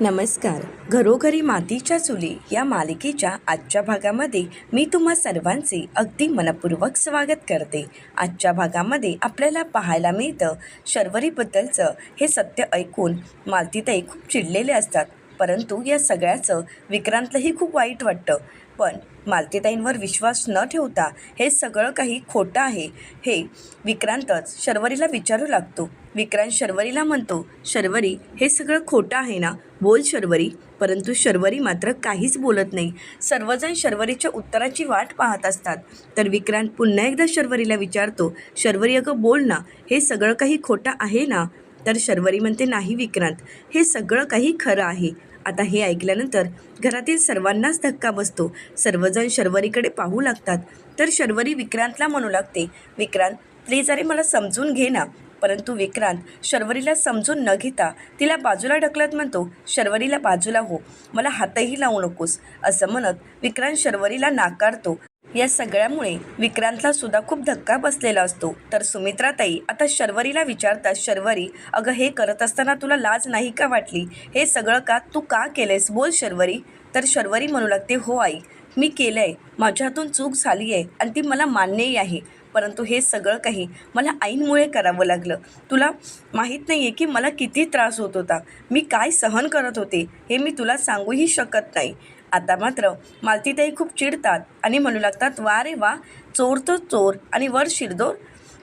नमस्कार. घरोघरी मातीच्या चुली या मालिकेच्या आजच्या भागामध्ये मी तुम्हा सर्वांचे अगदी मनपूर्वक स्वागत करते. आजच्या भागामध्ये आपल्याला पाहायला मिळतं शर्वरीबद्दलचं हे सत्य ऐकून मालतीताई खूप चिडलेले असतात परंतु या सगळ्याचं विक्रांतलाही खूप वाईट वाटतं. पण मालतीताईंवर विश्वास न ठेवता हे सगळं काही खोटं आहे. हे विक्रांतच शर्वरीला विचारू लागतो. विक्रांत शर्वरीला म्हणतो शर्वरी हे सगळं खोटं आहे ना? बोल शर्वरी. परंतु शर्वरी मात्र काहीच बोलत नाही. सर्वजण शर्वरीच्या उत्तराची वाट पाहत असतात. तर विक्रांत पुन्हा एकदा शर्वरीला विचारतो शर्वरी अगं बोल ना हे सगळं काही खोटं आहे ना? तर शर्वरी म्हणते नाही विक्रांत हे सगळं काही खरं आहे. आता हे ऐकल्यानंतर घरातील सर्वांनाच धक्का बसतो. सर्वजण शर्वरीकडे पाहू लागतात. तर शर्वरी विक्रांतला म्हणू लागते विक्रांत प्लीज अरे मला समजून घे ना. परंतु विक्रांत शर्वरीला समजून न घेता तिला बाजूला ढकलत म्हणतो शर्वरीला बाजूला हो मला हातही लावू नकोस. असं म्हणत विक्रांत शर्वरीला नाकारतो. या सगळ्यामुळे विक्रांतला सुद्धा खूप धक्का बसलेला असतो. तर सुमित्राताई आता शर्वरीला विचारतात शर्वरी अगं हे करत असताना तुला लाज नाही का वाटली? हे सगळं का तू का केलंयस? बोल शर्वरी. तर शर्वरी म्हणू लागते हो आई मी केलं आहे माझ्या हातून चूक झाली आहे आणि ती मला मान्यही आहे. परंतु हे सगळं काही मला आईंमुळे करावं लागलं. तुला माहीत नाही आहे की मला किती त्रास होत होता. मी काय सहन करत होते हे मी तुला सांगूही शकत नाही. आता मात्र मालतीताई खूप चिडतात आणि म्हणू लागतात वा रे वा चोर तो चोर आणि वर शिरदोर.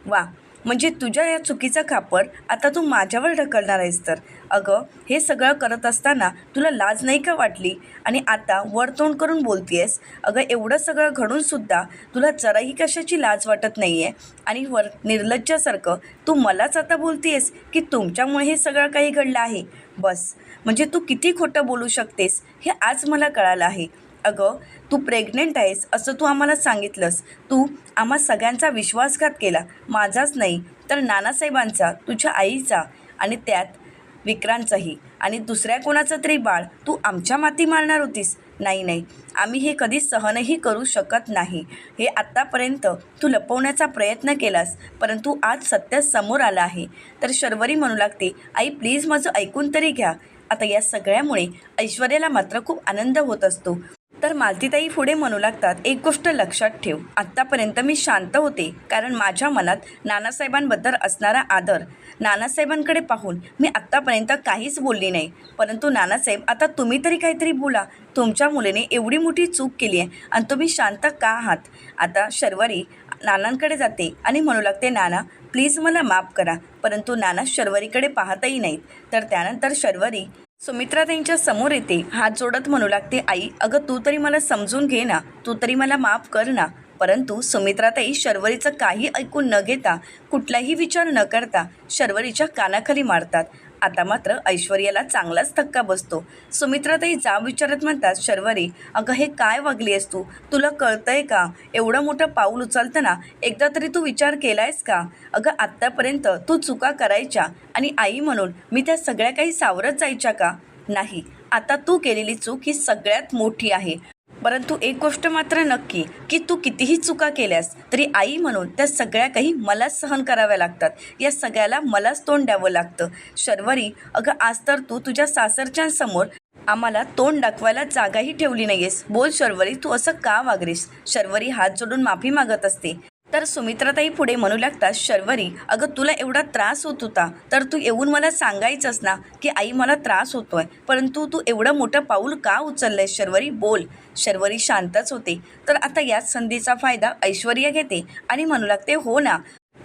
वा म्हणजे तुझ्या या चुकीचं खापर आता तू माझ्यावर ढकलणार आहेस तर. अगं हे सगळं करत असताना तुला लाज नाही का वाटली? आणि आता वरतोंड करून बोलतीयस? अगं एवढं सगळं घडूनसुद्धा तुला जराही कशाची लाज वाटत नाही आहे आणि वर निर्लज्जासारखं तू मलाच आता बोलतीयस की तुमच्यामुळे हे सगळं काही घडलं आहे? बस म्हणजे तू किती खोटं बोलू शकतेस हे आज मला कळालं आहे. अगं तू प्रेग्नेंट आहेस असं तू आम्हाला सांगितलंस. तू आम्हा सगळ्यांचा विश्वासघात केला. माझाच नाही तर नानासाहेबांचा तुझ्या आईचा आणि त्यात विक्रांतचाही. आणि दुसऱ्या कोणाचं तरी बाळ तू आमच्या माती मारणार होतीस. नाही नाही आम्ही हे कधी सहनही करू शकत नाही. हे आत्तापर्यंत तू लपवण्याचा प्रयत्न केलास परंतु आज सत्य समोर आलं आहे. तर शर्वरी म्हणू लागते आई प्लीज माझं ऐकून तरी घ्या. आता या सगळ्यामुळे ऐश्वर्याला मात्र खूप आनंद होत असतो. तर मालतीताई पुढे म्हणू लागतात एक गोष्ट लक्षात ठेव. आत्तापर्यंत मी शांत होते कारण माझ्या मनात नानासाहेबांबद्दल असणारा आदर. नानासाहेबांकडे पाहून मी आत्तापर्यंत काहीच बोलली नाही परंतु नानासाहेब आता तुम्ही तरी काहीतरी बोला. तुमच्या मुलीने एवढी मोठी चूक केली आहे आणि तुम्ही शांत का आहात? आता शर्वरी नानांकडे जाते आणि म्हणू लागते नाना प्लीज मला माफ करा. परंतु नाना शर्वरीकडे पाहतही नाहीत. तर त्यानंतर शर्वरी सुमित्रा त्यांच्यासमोर येते. हात जोडत म्हणू लागते आई अगं तू तरी मला समजून घे ना. तू तरी मला माफ कर ना. परंतु सुमित्राताई शर्वरीचं काही ऐकून न घेता कुठलाही विचार न करता शर्वरीच्या कानाखाली मारतात. आता मात्र ऐश्वर्याला चांगलाच धक्का बसतो. सुमित्राताई जा विचारत म्हणतात शर्वरी अगं हे काय वागली आहेस तू? तुला कळतंय का? एवढं मोठं पाऊल उचलताना एकदा तरी तू विचार केलायस का? अगं आत्तापर्यंत तू चुका करायच्या आणि आई म्हणून मी त्या सगळ्या काही सावरत जायच्या का? नाही आता तू केलेली चूक ही सगळ्यात मोठी आहे. परंतु एक गोष्ट मात्र नक्की की तू कितीही चुका केल्यास तरी आई म्हणून त्या सगळ्या काही मलाच सहन कराव्या लागतात. या सगळ्याला मलाच तोंड द्यावं लागतं. शर्वरी अगं आज तर तू तुझ्या सासरच्यांसमोर आम्हाला तोंड दाखवायला जागाही ठेवली नाहीयेस. बोल शर्वरी तू असं का वागरीस? शर्वरी हात जोडून माफी मागत असते. तर सुमित्राताई पुढे म्हणू लागतात शर्वरी अगं तुला एवढा त्रास होत होता तर तू येऊन मला सांगायचंस ना की आई मला त्रास होतोय परंतु तू एवढं मोठं पाऊल का उचललंय शर्वरी? बोल. शर्वरी शांतच होते. तर आता याच संधीचा फायदा ऐश्वर्या घेते आणि म्हणू लागते हो ना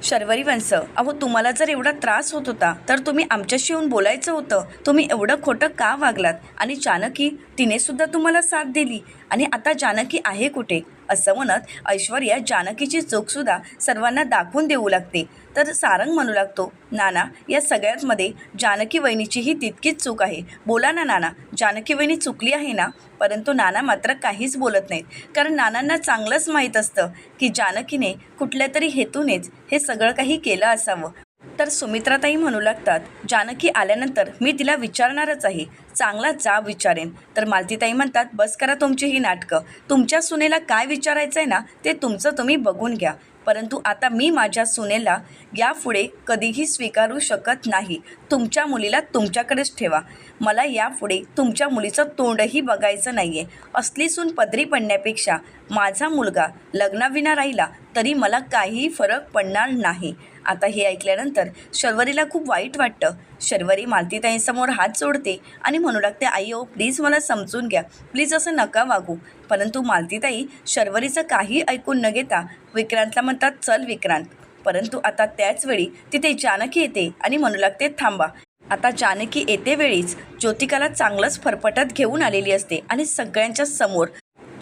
शर्वरी वंश. अहो तुम्हाला जर एवढा त्रास होत होता तर तुम्ही आमच्याशी येऊन बोलायचं होतं. तुम्ही एवढं खोटं का वागलात? आणि जानकी तिने सुद्धा तुम्हाला साथ दिली. आणि आता जानकी आहे कुठे? असं म्हणत ऐश्वर्या जानकीची चूकसुद्धा सर्वांना दाखवून देऊ लागते. तर सारंग म्हणू लागतो नाना या सगळ्यातमध्ये जानकी वहिनीचीही तितकीच चूक आहे. बोला ना नाना जानकी वहिनी चुकली आहे ना? परंतु नाना मात्र काहीच बोलत नाहीत. कारण नानांना चांगलंच माहीत असतं की जानकीने कुठल्या तरी हेतूनेच हे सगळं काही केलं असावं. तर सुमित्राताई म्हणू लागतात जानकी आल्यानंतर मी तिला विचारणारच आहे. चांगला जाब विचारेन. तर मालतीताई म्हणतात बस करा तुमची ही नाटकं. तुमच्या सुनेला काय विचारायचं आहे ना ते तुमचं तुम्ही बघून घ्या. परंतु आता मी माझ्या सुनेला यापुढे कधीही स्वीकारू शकत नाही. तुमच्या मुलीला तुमच्याकडेच ठेवा. मला यापुढे तुमच्या मुलीचं तोंडही बघायचं नाही आहे असली सून पदरी पडण्यापेक्षा माझा मुलगा लग्नाविना राहिला तरी मला काहीही फरक पडणार नाही. आता हे ऐकल्यानंतर शर्वरीला खूप वाईट वाटतं. शर्वरी मालतीताईंसमोर हात जोडते आणि म्हणू लागते आई ओ प्लीज मला समजून घ्या. प्लीज असं नका वागू. परंतु मालतीताई शर्वरीचं काही ऐकून न घेता विक्रांतला म्हणतात चल विक्रांत. परंतु आता त्याच वेळी तिथे जानकी येते आणि म्हणू लागते थांबा. आता जानकी येते वेळीच ज्योतिकाला चांगलंच फरफटत घेऊन आलेली असते आणि सगळ्यांच्या समोर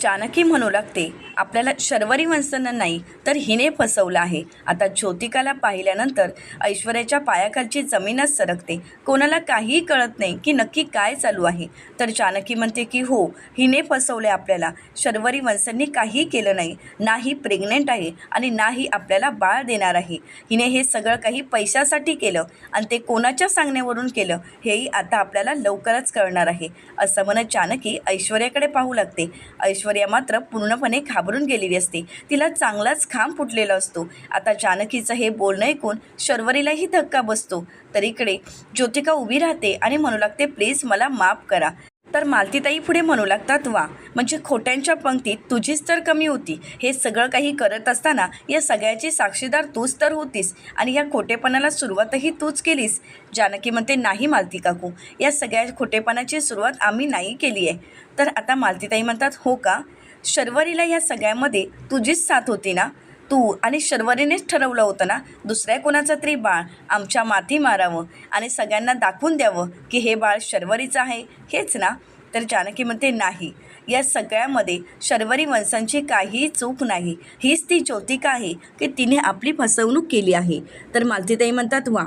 जानकी म्हणू लागते. आपल्याला शर्वरी वंशनं नाही तर हिने फसवलं आहे. आता ज्योतिकाला पाहिल्यानंतर ऐश्वर्याच्या पायाखालची जमीनच सरकते. कोणाला काहीही कळत नाही की नक्की काय चालू आहे. तर जानकी म्हणते की हो हिने फसवले आपल्याला. शर्वरी वंशांनी काही केलं नाही. नाही प्रेग्नेंट आहे आणि नाही आपल्याला बाळ देणार आहे. हिने हे सगळं काही पैशासाठी केलं आणि ते कोणाच्या सांगण्यावरून केलं हेही आता आपल्याला लवकरच कळणार आहे. असं म्हणत जानकी ऐश्वर्याकडे पाहू लागते. ऐश्वर्या मात्र पूर्णपणे घाबरून गेलेली असते. तिला चांगलाच खांब फुटलेला असतो. आता जानकीचं हे बोलणं ऐकून शर्वरीलाही धक्का बसतो. तर इकडे ज्योतिका उभी राहते आणि म्हणू लागते प्लीज मला माफ करा. तर मालतीताई पुढे म्हणू लागतात वा म्हणजे खोट्यांच्या पंक्तीत तुझीच तर कमी होती. हे सगळं काही करत असताना या सगळ्याची साक्षीदार तूच तर होतीस आणि या खोटेपणाला सुरुवातही तूच केलीस. जानकी म्हणते नाही मालती काकू या सगळ्या खोटेपणाची सुरुवात आम्ही नाही केली आहे. तर आता मालतीताई म्हणतात हो का? शर्वरीला या सगळ्यामध्ये तुझीच साथ होती ना? तू आणि शर्वरीनेच ठरवलं होतं ना? दुसऱ्या कोणाचं तरी बाळ आमच्या माथी मारावं आणि सगळ्यांना दाखवून द्यावं की हे बाळ शर्वरीचं आहे. हेच ना? तर जानकी म्हणते नाही. या सगळ्यामध्ये शर्वरी वंशांची काहीही चूक नाही. हीच ती ज्योतिका आहे की तिने आपली फसवणूक केली आहे. तर मालतीताई म्हणतात वा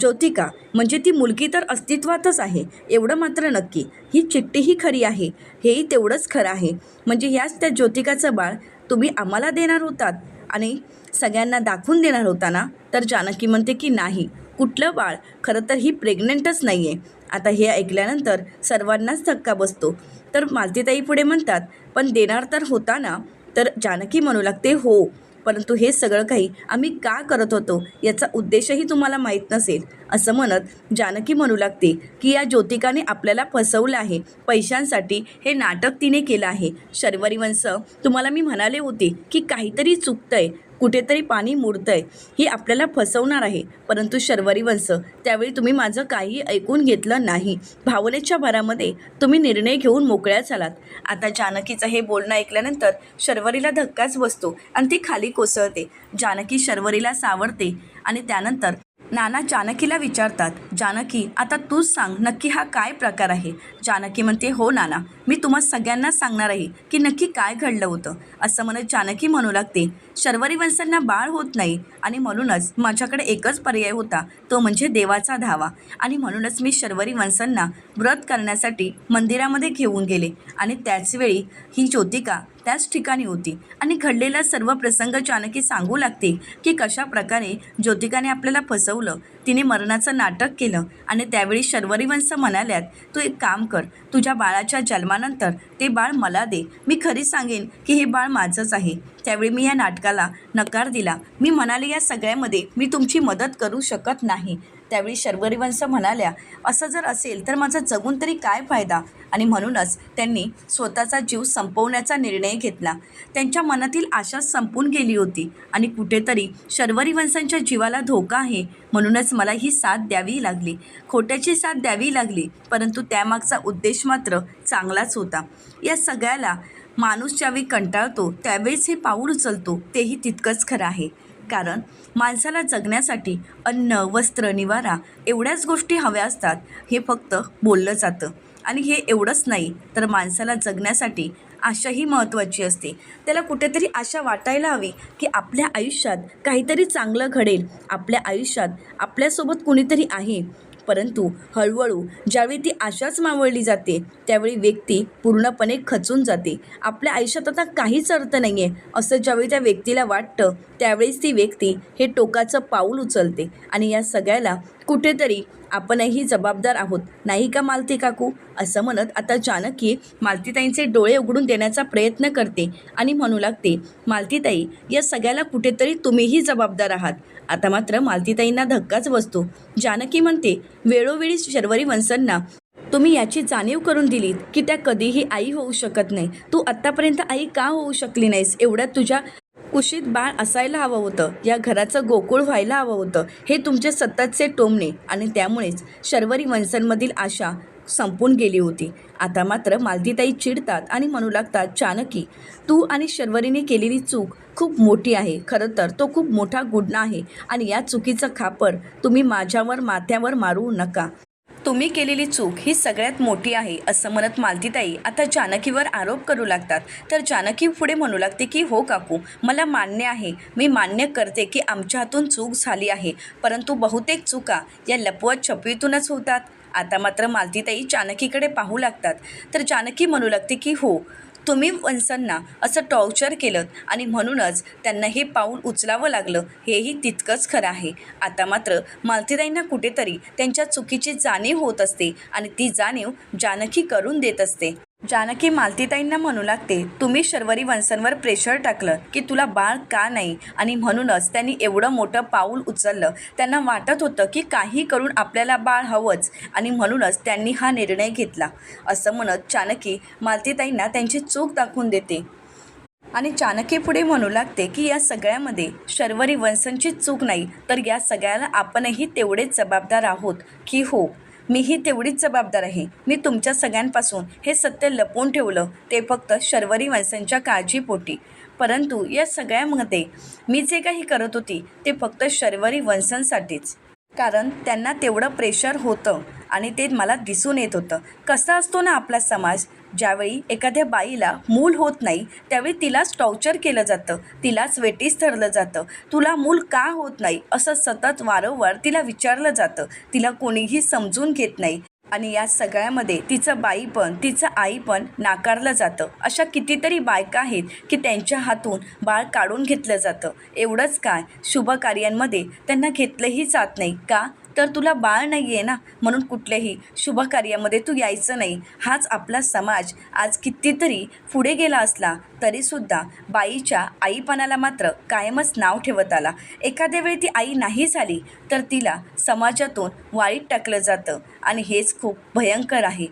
ज्योतिका म्हणजे ती मुलगी तर अस्तित्वातच आहे. एवढं मात्र नक्की. ही चिठ्ठीही खरी आहे. हेही तेवढंच खरं आहे. म्हणजे ह्याच त्या ज्योतिकाचं बाळ तुम्ही आम्हाला देणार होतात. आणि सगळ्यांना दाखवून देणार होता ना तर जानकी म्हणते की नाही कुठलं बाळ? खरं तर ही प्रेग्नंटच नाही आहे आता हे ऐकल्यानंतर सर्वांनाच धक्का बसतो. तर मालतीताई पुढे म्हणतात पण देणार तर होता ना? तर जानकी म्हणू लागते हो. परंतु हे सगळं काही आम्ही का करत होतो याचा उद्देशही तुम्हाला माहीत नसेल. असं म्हणत जानकी म्हणू लागते की या ज्योतिकाने आपल्याला फसवलं आहे. पैशांसाठी हे नाटक तिने केलं आहे. शर्वरी वंश तुम्हाला मी म्हणाले होते की काहीतरी चुकतंय. कुठेतरी पाणी मुरतंय ही आपल्याला फसवणार आहे. परंतु शर्वरी वंश त्यावेळी तुम्ही माझं काही ऐकून घेतलं नाही. भावनेच्या भरामध्ये तुम्ही निर्णय घेऊन मोकळ्या झालात. आता जानकीचं हे बोलणं ऐकल्यानंतर शर्वरीला धक्काच बसतो आणि ती खाली कोसळते. जानकी शर्वरीला सावरते आणि त्यानंतर नाना जानकीला विचारतात जानकी आता तूच सांग नक्की हा काय प्रकार आहे? जानकी म्हणते हो नाना मी तुम्हा सगळ्यांना सांगणार आहे की नक्की काय घडलं होतं. असं म्हणत जानकी म्हणू लागते शर्वरी वंशांना बाळ होत नाही आणि म्हणूनच माझ्याकडे एकच पर्याय होता तो म्हणजे देवाचा धावा. आणि म्हणूनच मी शर्वरी वंशांना व्रत करण्यासाठी मंदिरामध्ये घेऊन गेले आणि त्याचवेळी ही ज्योतिका त्याच ठिकाणी होती. आणि घडलेला सर्व प्रसंग जानकी सांगू लागते की कशा प्रकारे ज्योतिकाने आपल्याला फसवलं. तिने मरणाचं नाटक केलं आणि त्यावेळी शर्वरीवंश म्हणाल्यात तू एक काम कर तुझ्या बाळाच्या जन्मानंतर ते बाळ मला दे. मी खरी सांगेन की हे बाळ माझंच आहे. त्यावेळी मी या नाटकाला नकार दिला. मी म्हणाले या सगळ्यामध्ये मी तुमची मदत करू शकत नाही. त्यावेळी शर्वरीवंश म्हणाल्या असं जर असेल तर माझा जगून तरी काय फायदा? आणि म्हणूनच त्यांनी स्वतःचा जीव संपवण्याचा निर्णय घेतला. त्यांच्या मनातील आशा संपून गेली होती. आणि कुठेतरी शर्वरी वंशांच्या जीवाला धोका आहे म्हणूनच मला ही साथ द्यावी लागली. खोट्याची साथ द्यावी लागली परंतु त्यामागचा उद्देश मात्र चांगलाच होता. या सगळ्याला माणूस ज्यावेळी कंटाळतो त्यावेळेस हे पाऊल उचलतो तेही तितकंच खरं आहे. कारण माणसाला जगण्यासाठी अन्न वस्त्र निवारा एवढ्याच गोष्टी हव्या असतात हे फक्त बोललं जातं. आणि हे एवढंच नाही तर माणसाला जगण्यासाठी आशाही महत्त्वाची असते. त्याला कुठेतरी आशा वाटायला हवी की आपल्या आयुष्यात काहीतरी चांगलं घडेल आपल्या आयुष्यात आपल्यासोबत कुणीतरी आहे. परंतु हळूहळू ज्यावेळी ती आशाच मावळली जाते त्यावेळी व्यक्ती पूर्णपणे खचून जाते. आपल्या आयुष्यात आता काहीच अर्थ नाही आहे असं ज्यावेळी त्या व्यक्तीला वाटतं त्यावेळेस ती व्यक्ती हे टोकाचं पाऊल उचलते आणि या सगळ्याला कुठेतरी आपणही जबाबदार आहोत. नाही का मालती काकू? असं म्हणत आता जानकी मालतीताईंचे डोळे उघडून देण्याचा प्रयत्न करते आणि म्हणू लागते मालतीताई या सगळ्याला कुठेतरी तुम्हीही जबाबदार आहात. आता मात्र मालतीताईंना धक्काच बसतो. जानकी म्हणते वेळोवेळी शर्वरी वंसांना तुम्ही याची जाणीव करून दिलीत की त्या कधीही आई होऊ शकत नाही. तू आत्तापर्यंत आई का होऊ शकली नाहीस? एवढ्यात तुझ्या कुशीत बाळ असायला हवं होतं. या घराचं गोकुळ व्हायला हवं होतं. हे तुमचे सततचे टोमणे आणि त्यामुळेच शर्वरी वंशांमधील आशा संपून गेली होती. आता मात्र मालतीताई चिडतात आणि म्हणू लागतात चानकी तू आणि शर्वरीने केलेली चूक खूप मोठी आहे. खरं तर तो खूप मोठा गुन्हा आहे आणि या चुकीचं खापर तुम्ही माझ्यावर माथ्यावर मारू नका. तुम्ही केलेली चूक ही सगळ्यात मोठी आहे असं म्हणत मालतीताई आता जानकीवर आरोप करू लागतात. तर जानकी पुढे म्हणू लागते की हो काकू मला मान्य आहे. मी मान्य करते की आमच्या हातून चूक झाली आहे परंतु बहुतेक चुका या लपवत छपवीतूनच होतात. आता मात्र मालतीताई जानकीकडे पाहू लागतात. तर जानकी म्हणू लागते की हो तुम्ही वंसांना असं टॉर्चर केलं आणि म्हणूनच त्यांना हे पाऊल उचलावं लागलं हेही तितकंच खरं आहे. आता मात्र मालतीताईंना कुठेतरी त्यांच्या चुकीची जाणीव होत असते आणि ती जाणीव जानकी करून देत असते. जानकी मालतीताईंना म्हणू लागते तुम्ही शर्वरी वंशांवर प्रेशर टाकलं की तुला बाळ का नाही? आणि म्हणूनच त्यांनी एवढं मोठं पाऊल उचललं. त्यांना वाटत होतं की काही करून आपल्याला बाळ हवंच आणि म्हणूनच त्यांनी हा निर्णय घेतला. असं म्हणत जानकी मालतीताईंना त्यांची चूक दाखवून देते. आणि चाणक्य पुढे म्हणू लागते की या सगळ्यामध्ये शर्वरी वंशांची चूक नाही तर या सगळ्याला आपणही तेवढेच जबाबदार आहोत की हो? मीही तेवढीच जबाबदार आहे. मी तुमच्या सगळ्यांपासून हे सत्य लपवून ठेवलं ते फक्त शर्वरी वंशांच्या काळजीपोटी. परंतु या सगळ्यामध्ये मी जे काही करत होती ते फक्त शर्वरी वंशांसाठीच कारण त्यांना तेवढं प्रेशर होतं आणि ते मला दिसून येत होतं. कसा असतो ना आपला समाज? ज्यावेळी एखाद्या बाईला मूल होत नाही त्यावेळी तिलाच टॉर्चर केलं जातं तिलाच वेटीस धरलं जातं. तुला मूल का होत नाही? असं सतत वारंवार तिला विचारलं जातं. तिला कोणीही समजून घेत नाही. आणि या सगळ्यामध्ये तिचं बाई पण तिचं आई पण नाकारलं जातं. अशा कितीतरी बायका आहेत की त्यांच्या हातून बाळ काढून घेतलं जातं. एवढंच काय? शुभ कार्यांमध्ये त्यांना घेतलंही जात नाही. का? तर तुला बाळ नाही आहे ना? म्हणून कुठल्याही शुभ कार्यामध्ये तू यायचं नाही. हाच आपला समाज. आज कितीतरी पुढे गेला असला तरीसुद्धा बाईच्या आईपणाला मात्र कायमच नाव ठेवत आला. एखाद्या वेळी ती आई नाही झाली तर तिला समाजातून वाईट टाकलं जातं. आणि हेच खूप भयंकर आहे.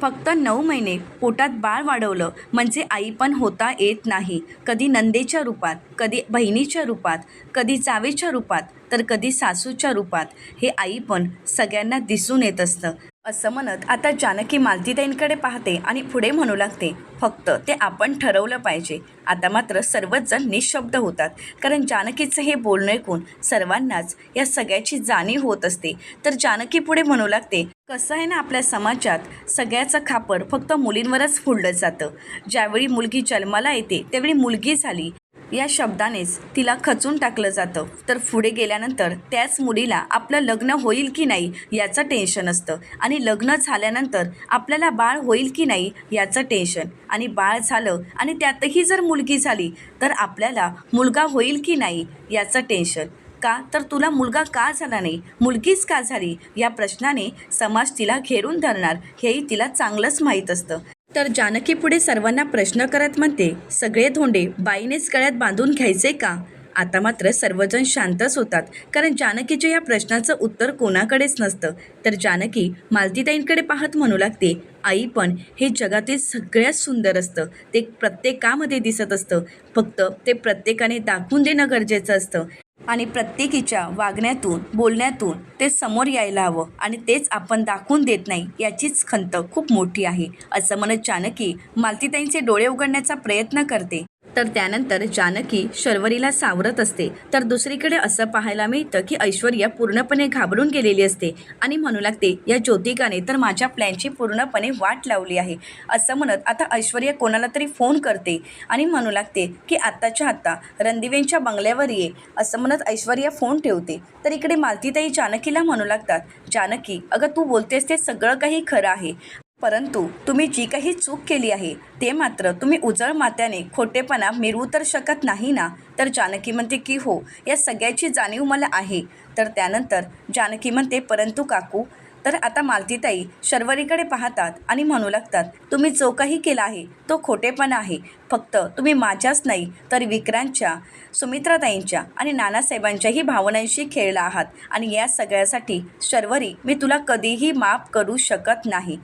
फक्त नऊ महिने पोटात बाळ वाढवलं म्हणजे आई पण होता येत नाही. कधी नंदेच्या रूपात कधी बहिणीच्या रूपात कधी जावेच्या रूपात तर कधी सासूच्या रूपात हे आई पण सगळ्यांना दिसून येत असतं. असं म्हणत आता जानकी मालतीताईंकडे पाहते आणि पुढे म्हणू लागते फक्त ते आपण ठरवलं पाहिजे. आता मात्र सर्वच जण निशब्द होतात. कारण जानकीचं हे बोलणं ऐकून सर्वांनाच या सगळ्याची जाणीव होत असते. तर जानकी पुढे म्हणू लागते कसं आहे ना आपल्या समाजात सगळ्याचं खापर फक्त मुलींवरच फोडलं जातं. ज्यावेळी मुलगी जन्माला येते त्यावेळी मुलगी झाली या शब्दानेच तिला खचून टाकलं जातं. तर पुढे गेल्यानंतर त्याच मुलीला आपलं लग्न होईल की नाही याचं टेन्शन असतं. आणि लग्न झाल्यानंतर आपल्याला बाळ होईल की नाही याचं टेन्शन आणि बाळ झालं आणि त्यातही जर मुलगी झाली तर आपल्याला मुलगा होईल की नाही याचं टेन्शन का? तर तुला मुलगा का झाला नाही? मुलगीच का झाली? या प्रश्नाने समाज तिला घेरून धरणार. हेही तिला चांगलंच माहीत असतं. तर जानकी पुढे सर्वांना प्रश्न करत म्हणते सगळे धोंडे बाईनेच गळ्यात बांधून घ्यायचे का? आता मात्र सर्वजण शांतच होतात कारण जानकीच्या या प्रश्नाचं उत्तर कोणाकडेच नसतं. तर जानकी मालतीताईंकडे पाहत म्हणू लागते आई पण हे जगातील सगळ्यात सुंदर असतं. ते प्रत्येकामध्ये दिसत असतं. फक्त ते प्रत्येकाने दाखवून देणं गरजेचं असतं. आणि प्रत्येकीच्या वागण्यातून बोलण्यातून ते समोर यायला हवं आणि तेच आपण दाखवून देत नाही याचीच खंत खूप मोठी आहे. असं म्हणत जानकी मालतीताईंचे डोळे उघडण्याचा प्रयत्न करते. तर त्यानंतर जानकी शर्वरीला सावरत असते. तर दुसरीकडे असं पाहायला मिळतं की ऐश्वर्या पूर्णपणे घाबरून गेलेली असते आणि म्हणू लागते या ज्योतिकाने तर माझ्या प्लॅनची पूर्णपणे वाट लावली आहे. असं म्हणत आता ऐश्वर्या कोणाला तरी फोन करते आणि म्हणू लागते की आत्ताच्या आत्ता रणदिवेंच्या बंगल्यावर ये असं म्हणत ऐश्वर्या फोन ठेवते. तर इकडे मालतीताई जानकीला म्हणू लागतात जानकी अगं तू बोलतेस ते सगळं काही खरं आहे. परंतु तुम्ही जी काही चूक केली आहे ते मात्र तुम्ही उजळ मात्याने खोटेपणा मिरवू तर शकत नाही ना? तर जानकी म्हणते की हो या सगळ्याची जाणीव मला आहे. तर त्यानंतर जानकी म्हणते परंतु काकू तर आता मालतीताई शर्वरीकडे पाहतात आणि म्हणू लागतात तुम्ही जो काही केला आहे तो खोटेपणा आहे. फक्त तुम्ही माझ्याच नाही तर विक्रांतच्या सुमित्राताईंच्या आणि नानासाहेबांच्याही भावनांशी खेळला आहात. आणि या सगळ्यासाठी शर्वरी मी तुला कधीही माफ करू शकत नाही.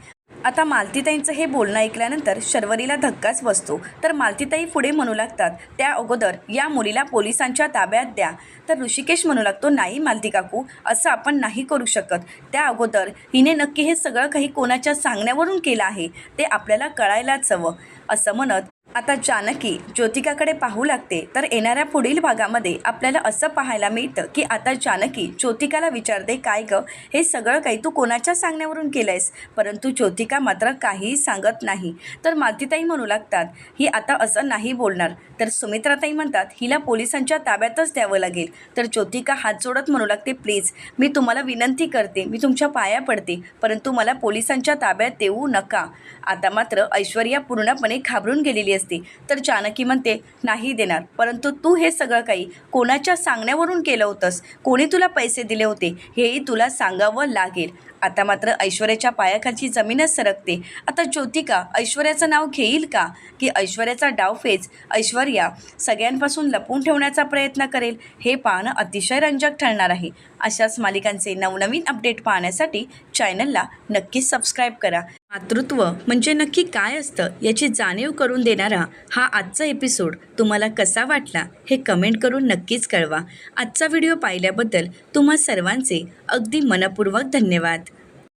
आता मालतीताईंचं हे बोलणं ऐकल्यानंतर शर्वरीला धक्काच बसतो. तर मालतीताई पुढे म्हणू लागतात त्या अगोदर या मुलीला पोलिसांच्या ताब्यात द्या. तर ऋषिकेश म्हणू लागतो नाही मालती काकू असं आपण नाही करू शकत. त्या अगोदर हिने नक्की हे सगळं काही कोणाच्या सांगण्यावरून केलं आहे ते आपल्याला कळायलाच हवं. असं म्हणत आता जानकी ज्योतिकाकडे पाहू लागते तर येणाऱ्या पुढील भागामध्ये आपल्याला असं पाहायला मिळतं की आता जानकी ज्योतिकाला विचारते काय गं हे सगळं काही तू कोणाच्या सांगण्यावरून केलं आहेस परंतु ज्योतिका मात्र काहीही सांगत नाही. तर मालतीताई म्हणू लागतात ही आता असं नाही बोलणार. तर सुमित्राताई म्हणतात हिला पोलिसांच्या ताब्यातच द्यावं लागेल. तर ज्योतिका हात जोडत म्हणू लागते प्लीज मी तुम्हाला विनंती करते मी तुमच्या पाया पडते परंतु मला पोलिसांच्या ताब्यात देऊ नका. आता मात्र ऐश्वर्या पूर्णपणे घाबरून गेलेली असते तर जानकी म्हणते नाही देणार. परंतु तू हे सगळं काही कोणाच्या सांगण्यावरून केलं होतंस? कोणी तुला पैसे दिले होते? हेही तुला सांगावं लागेल. आता मात्र ऐश्वर्याच्या पायाखालची जमीनच सरकते. आता ज्योतिका ऐश्वर्याचं नाव घेईल का? की ऐश्वर्याचा डावफेच ऐश्वर्या सगळ्यांपासून लपवून ठेवण्याचा प्रयत्न करेल हे पाहणं अतिशय रंजक ठरणार आहे. अशाच मालिकांचे नवनवीन अपडेट पाहण्यासाठी चॅनलला नक्कीच सबस्क्राईब करा. मातृत्व म्हणजे नक्की काय असतं याची जाणीव करून देणारा हा आजचा एपिसोड तुम्हाला कसा वाटला हे कमेंट करून नक्कीच कळवा. आजचा व्हिडिओ पाहिल्याबद्दल तुम्हा सर्वांचे अगदी मनपूर्वक धन्यवाद.